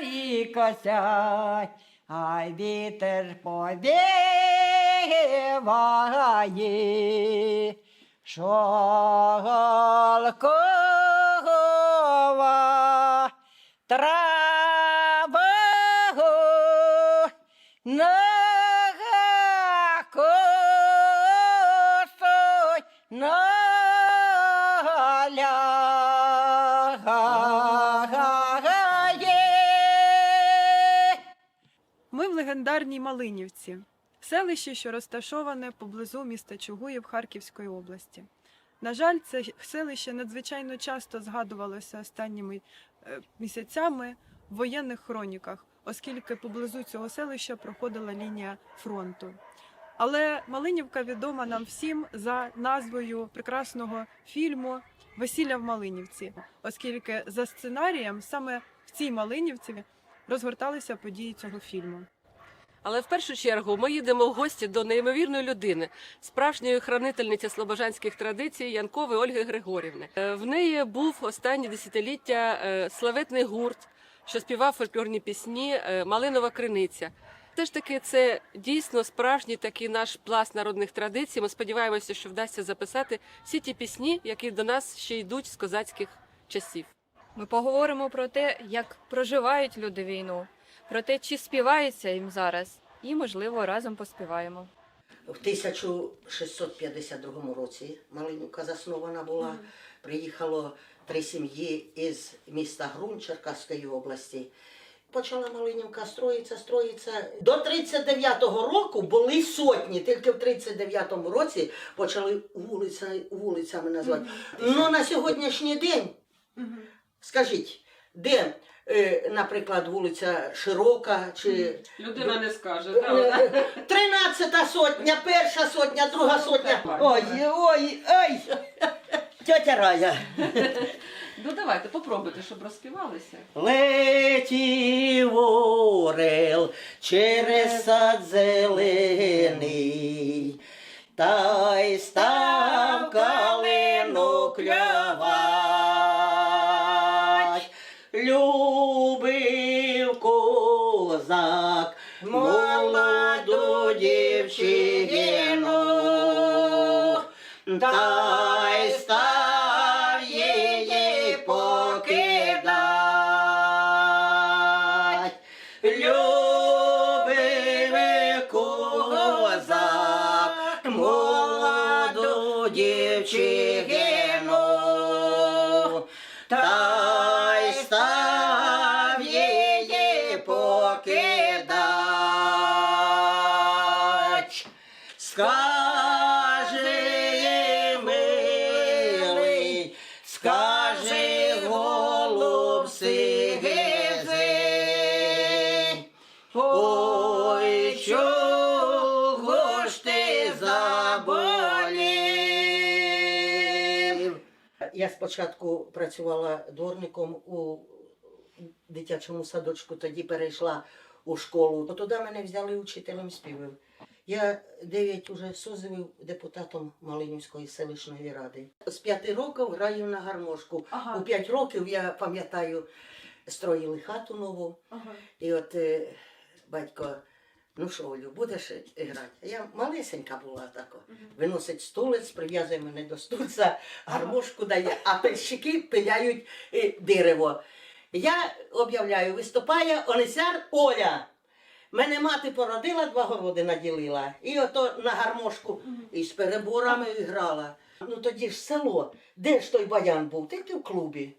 зорі косять, ай вітер повіває, шолкова трава легендарній Малинівці, селище, що розташоване поблизу міста Чугуїв Харківської області. На жаль, це селище надзвичайно часто згадувалося останніми е, місяцями в воєнних хроніках, оскільки поблизу цього селища проходила лінія фронту. Але Малинівка відома нам всім за назвою прекрасного фільму Весілля в Малинівці, оскільки за сценарієм саме в цій Малинівці розгорталися події цього фільму. Але в першу чергу ми їдемо в гості до неймовірної людини, справжньої хранительниці слобожанських традицій Янкової Ольги Григорівни. Е, В неї був останні десятиліття е, славетний гурт, що співав фольклорні пісні е, Малинова криниця. Теж таки це дійсно справжній такий наш пласт народних традицій. Ми сподіваємося, що вдасться записати всі ті пісні, які до нас ще йдуть з козацьких часів. Ми поговоримо про те, як проживають люди війну, про те, чи співається їм зараз, і, можливо, разом поспіваємо. В 1652 році Малинівка заснована була. Приїхало три сім'ї із міста Грун Черкаської області. Почала Малинівка строїться, строїться. До 39-го року були сотні, тільки в 39-му році почали вулиця, вулицями назвати. Ну на сьогоднішній день, скажіть, де, е, наприклад, вулиця Широка чи Людина не скаже. так? Тринадцята сотня, перша сотня, друга сотня. Ой, ой, ой. Тетя Рая. Ну давайте попробуйте, щоб розспівалися. Летів орел через сад зелений, та й став калину клявать. Молоду дівчину, та скажи, голуб сизи, ой, чого ж ти заболів? Я спочатку працювала дворником у дитячому садочку, тоді перейшла у школу. Туди мене взяли учителем співів. Я дев'ять уже созивів депутатом Малинівської селищної ради. З п'яти років граю на гармошку. У п'ять років я пам'ятаю, строїли хату нову. І от е, батько, ну що, Олю, будеш грати? А Я малесенька була така. Виносить стулець, прив'язує мене до стульця, гармошку дає, а пильщики пиляють е, дерево. Я об'являю, виступає Онесяр Оля. Мене мати породила, два городи наділила. І ото на гармошку із переборами грала. Ну тоді ж село, де ж той баян був? Тільки в клубі.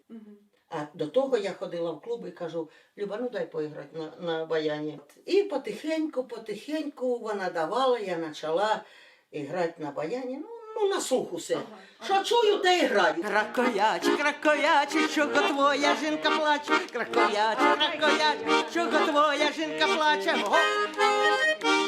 А до того я ходила в клуб і кажу, Люба, ну дай поіграти на, на баяні. І потихеньку, потихеньку вона давала, я почала грати на баяні. Ну, ну на слух все. Що чую, те і граю. Кракояч, кракояч, чого твоя жінка плаче? Кракояч, кракояч, чого твоя жінка плаче? Гоп.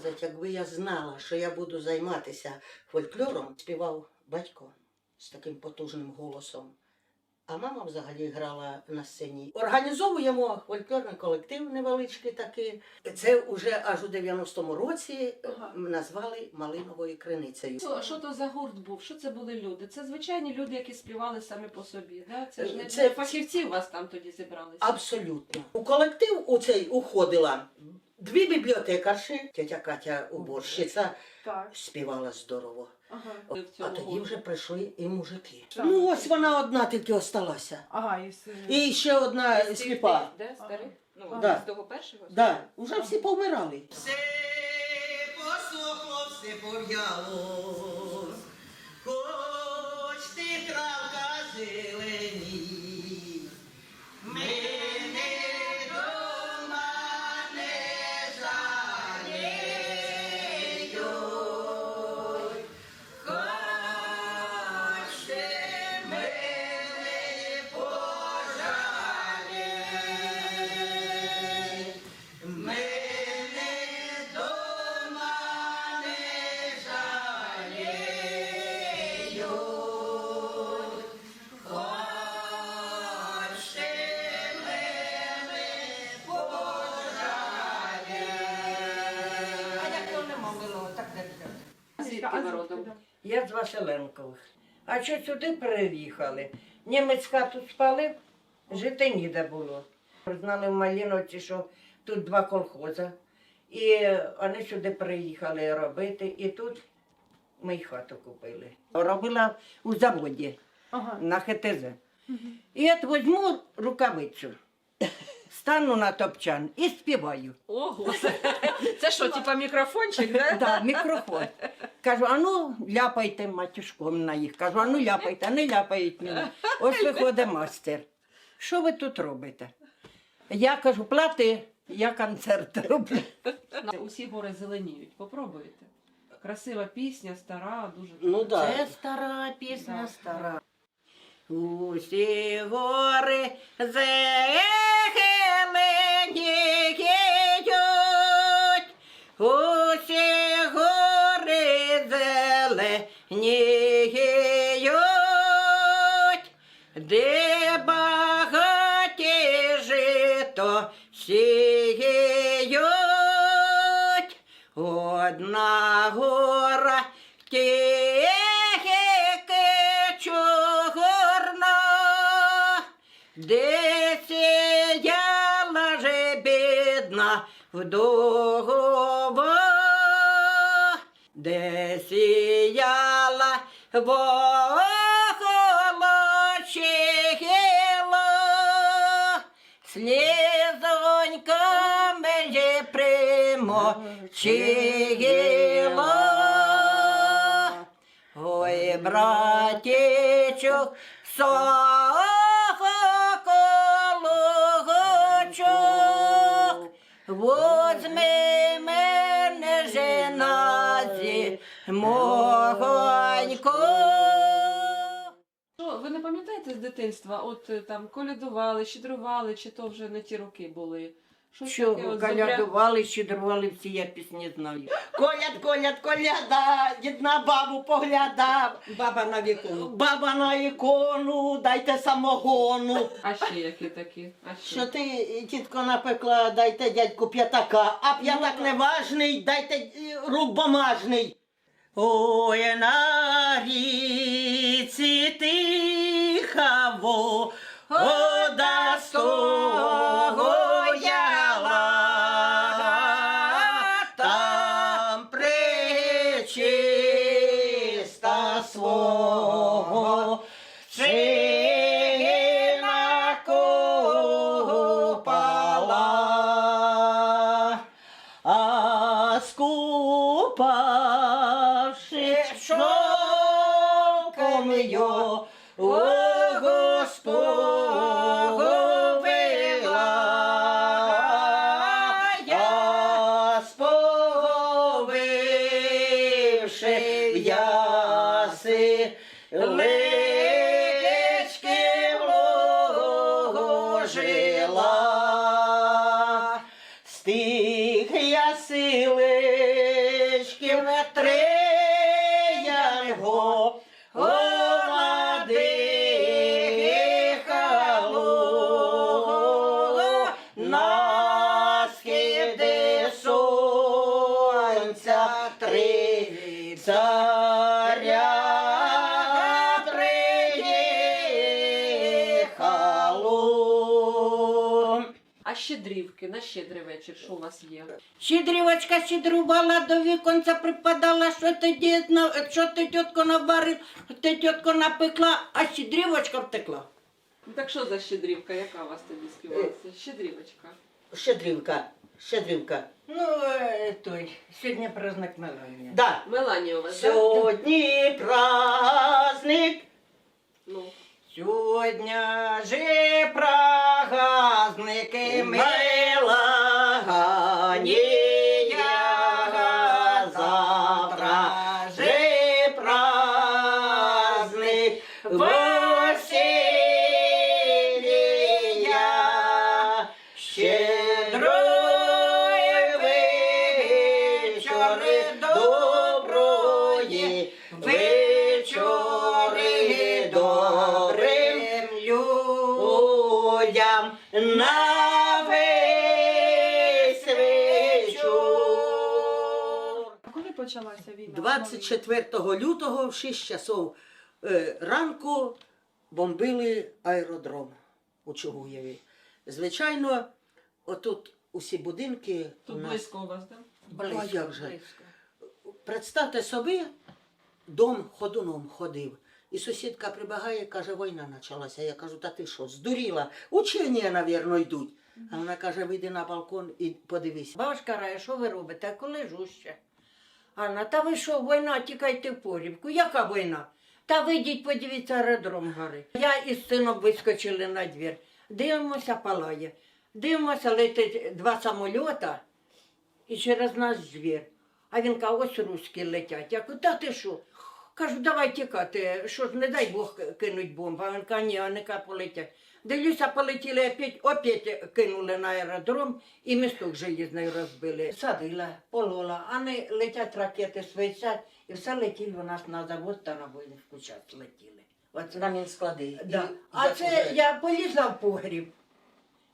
Сказати, якби я знала, що я буду займатися фольклором, співав батько з таким потужним голосом. А мама взагалі грала на сцені. Організовуємо фольклорний колектив невеличкий такий. Це вже аж у 90-му році Ага. назвали Малиновою криницею. Що, що то за гурт був? Що це були люди? Це звичайні люди, які співали самі по собі. Да? Це ж не Це- це... фахівці у вас там тоді зібралися. Абсолютно. У колектив у цей уходила дві бібліотекарші, тетя Катя уборщиця, Так. співала здорово. Ага. А тоді вже прийшли і мужики. Так. Ну ось вона одна тільки осталася. Ага, і с- І ще одна сліпа. де, старих? Ну, Ага. Да. з того першого? Да, уже всі повмирали. Все посохло, все пов'яло, Я з Василенкових. А що сюди переїхали? Німець хату спалив, жити ніде було. Знали в Маліновці, що тут два колхоза. І вони сюди приїхали робити, і тут ми й хату купили. Робила у заводі Ага. на ХТЗ. І от візьму рукавицю, стану на топчан і співаю. Ого, це, що, типа мікрофончик, да? Да, мікрофон. Кажу, а ну ляпайте матюшком на їх. Кажу, а ну ляпайте, а не ляпають мені. Ось виходить мастер. Що ви тут робите? Я кажу, плати, я концерт роблю. Усі гори зеленіють. Попробуйте. Красива пісня, стара, дуже. Ну да. Це стара пісня, Да. стара. Усі гори зеленіють, усі гори зеленіють, де багаті жито сіють, одна гора тільки чорна, вдова, де сіяла волочила, слізоньками же примочила. Ой, братічок, соколочок, мене могонько. Що, ви не пам'ятаєте з дитинства? От е, там колядували, щедрували, чи то вже не ті роки були? От зобря- колядували, щедрували, всі я пісні знаю. Коляд, коляд, коляда, дід на бабу поглядав, Баба на віку. баба на ікону, дайте самогону. А ще які такі? А ще? Що ти, тітко, напекла, дайте дядьку п'ятака, а п'ятак не важний, дайте е, рук бумажний. Ой, на ріці тиха вода сповивши в яси щедрівки на щедрий вечір, що у вас є? Щедрівочка щедрувала до віконця припадала, що ти дід що ти тітко наварив, що ти тітко напекла, а щедрівочка втекла. Ну так що за щедрівка? Яка у вас тоді співається? Щедрівочка. Щедрівка, щедрівка. Ну, е, той, сьогодні праздник Меланія. Да. Меланія у вас, так? Сьогодні праздник. Ну. Сьогодні же праздники ми. 24 лютого в 6 часов е, ранку бомбили аеродром у Чугуєві. Звичайно, отут усі будинки у Тут нас. близько у вас, так? А як же? Представте собі, дом ходуном ходив. І сусідка прибігає, каже, війна почалася. Я кажу, та ти що, здуріла? Учення, навірно, йдуть. А вона каже, вийди на балкон і подивись. Бабушка рає, що ви робите? А коли жу ще? Анна, та ви що, війна, тікайте в порівку, Яка війна? Та вийдіть, подивіться, аеродром гори. Я із сином вискочили на двір. Дивимося, палає. Дивимося, летить два самольота і через нас звір. А він каже, ось руські летять. Я кажу, та ти що? Кажу, давай тікати, що ж, не дай Бог кинуть бомбу. А він каже, ні, вони каже, полетять. Дивлюся, полетіли опять, опять кинули на аеродром і місток желізний розбили. Садила, полола, а не летять ракети, свистять, і все летіло у нас на завод та на воїнську час летіли. Оце На Мінсклади. Да. А це я полізла в погріб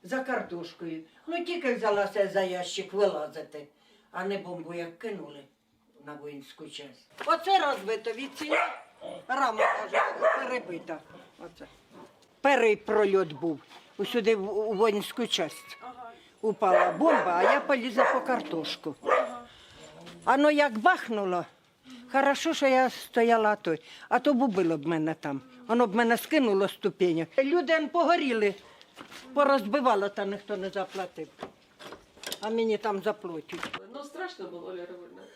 за картошкою. Ну тільки взялася за ящик вилазити, а не бомбу як кинули на воїнську часть. Оце розбито від ціля, рама каже, перебита. Оце. Перший прольот був. Усюди у воїнську часть. Упала бомба, а я полізла по картошку. Ано як бахнуло, хорошо, що я стояла той, а то б убило б мене там. Воно б мене скинуло з ступеня. Люди погоріли, порозбивало, та ніхто не заплатив. А мені там заплатять. Ну страшно було, Оля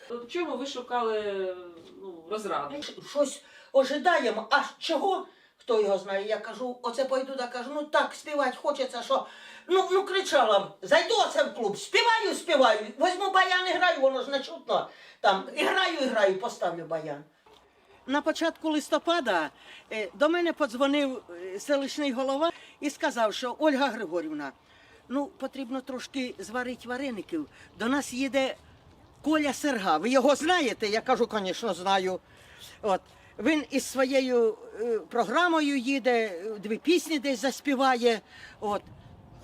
В чому ви шукали ну, розраду? щось ожидаємо, а чого? Хто його знає? Я кажу, оце пойду да кажу, ну так співати хочеться, що. Ну, ну кричала, зайду оце в клуб, співаю, співаю, возьму баян і граю, воно ж не чутно. Там і граю, і граю, поставлю баян. На початку листопада е, до мене подзвонив е, селищний голова і сказав, що Ольга Григорівна, ну потрібно трошки зварити вареників. До нас їде Коля Серга. Ви його знаєте? Я кажу, звісно, знаю. От. Він із своєю е, програмою їде, дві пісні десь заспіває. От.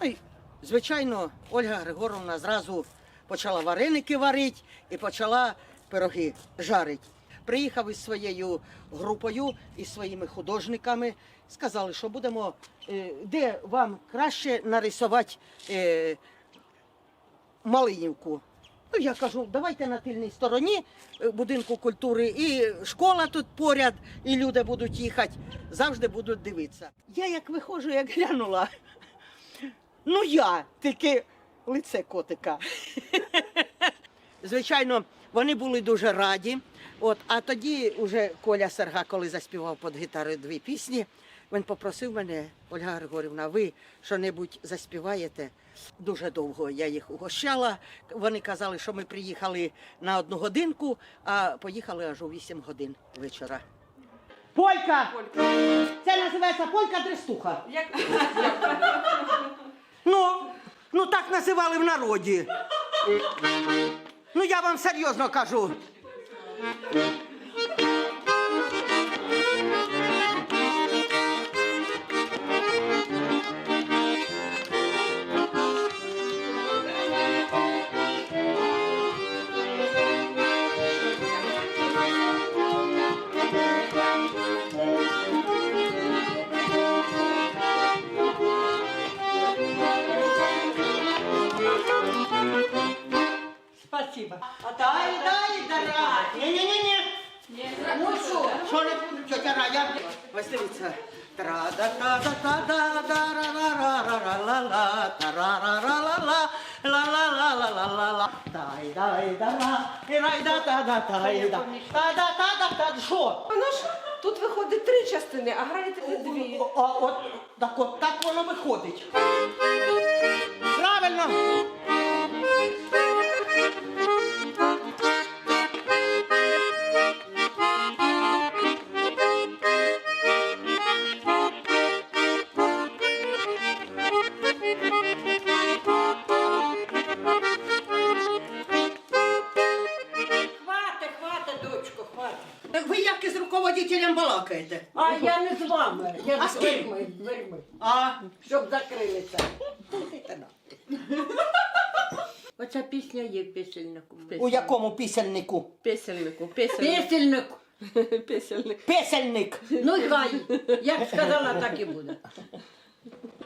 Ну, і, звичайно, Ольга Григоровна зразу почала вареники варити і почала пироги жарити. Приїхав із своєю групою, із своїми художниками. Сказали, що будемо, е, де вам краще нарисувати е, Малинівку. Ну, я кажу, давайте на тильній стороні е, будинку культури, і школа тут поряд, і люди будуть їхати, завжди будуть дивитися. Я як виходжу, як глянула. Ну я, тільки лице котика. Звичайно, вони були дуже раді. От, а тоді вже Коля Серга, коли заспівав під гітарою дві пісні, він попросив мене, Ольга Григорівна, ви що-небудь заспіваєте? Дуже довго я їх угощала. Вони казали, що ми приїхали на одну годинку, а поїхали аж у 8 годин вечора. Полька! Це називається полька дрестуха. Ну, ну так називали в народі. Ну я вам серйозно кажу. Да та да та да та що? Воно ж тут виходить три частини, а граєте ви дві. А от так от так воно виходить. Правильно. Як балакаєте? А я не з вами, я А з з ким? дверми, дверми, А щоб закрилися. Оця пісня є в пісельнику. у якому пісельнику? Песельнику, песельник. Пісельнику. Песельник. Песельник. Ну й хай. Як сказала, так і буде.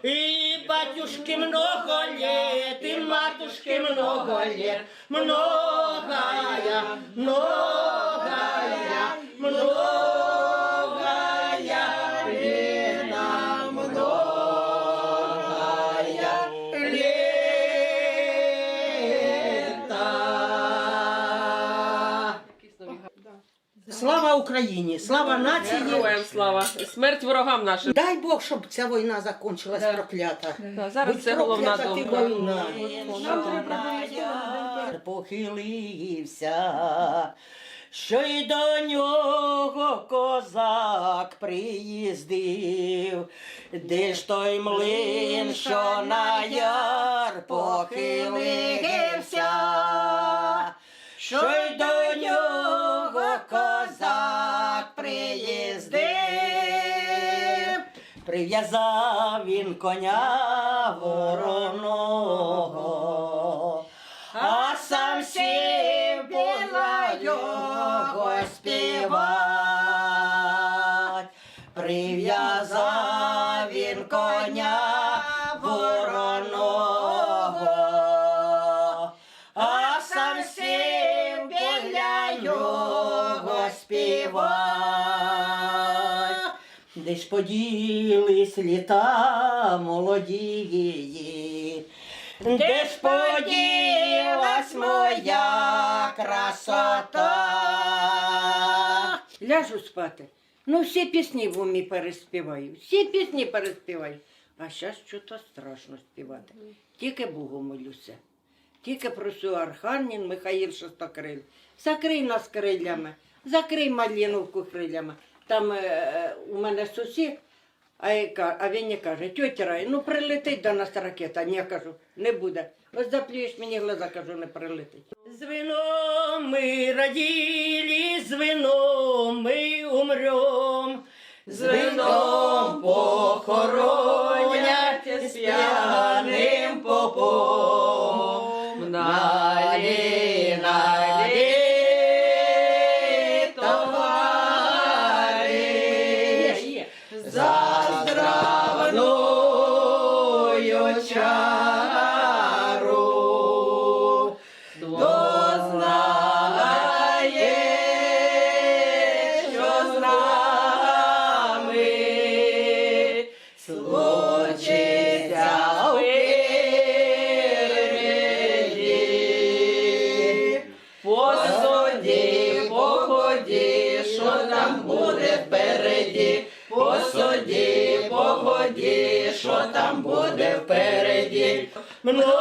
И батюшки много лет, и матушки много лет, многая, многая, многая Україні, слава нації. Героям слава. Смерть ворогам нашим. Дай Бог, щоб ця війна закінчилась проклята. Да, зараз Будь це головна думка. війна. Похилився, що й до нього козак приїздив, де ж той млин, що на яр похилився, Прив'язав він коня вороного, а сам сів біла його співать. Прив'язав він коня Десь поділись літа молодії, де ж поділась моя красота. Ляжу спати. Ну, всі пісні в умі переспіваю. Всі пісні переспіваю. А зараз щось страшно співати. Тільки Богу молюся. Тільки просю Архангел Михаїл Шостокриль. Закрий нас крилями, закрий Маліновку крилями. Там е, у мене сусід, а, я а він мені каже, тьотя Рай, ну прилетить до нас ракета. Я кажу, не буде. Ось заплюєш мені глаза, кажу, не прилетить. З вином ми родили, з вином ми умрем, з вином похоронять, з п'яним попом. Много